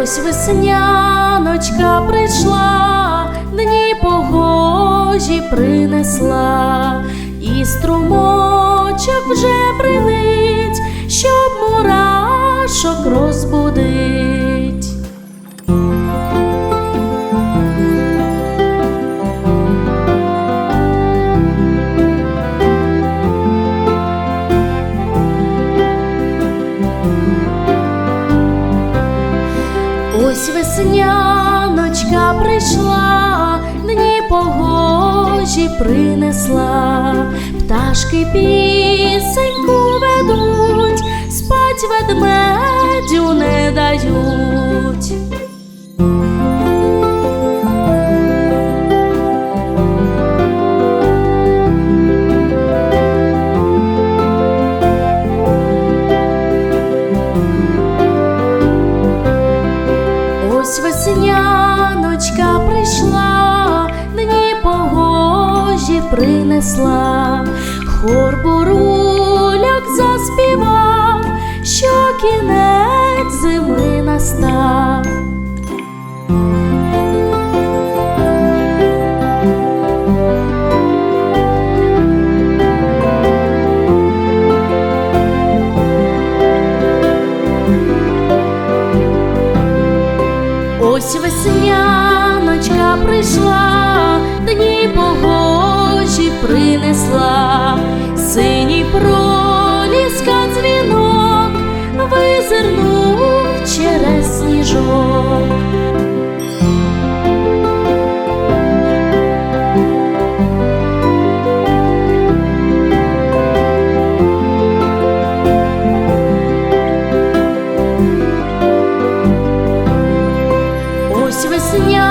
Ось весняночка прийшла, дні погожі принесла, Ось весняночка прийшла, дні погожі принесла, пташки пісеньку ведуть, спать ведмедю не дають. Принесла, хор буруляк заспівав, що кінець зими настав. Ось весняночка через. Ось прийшла,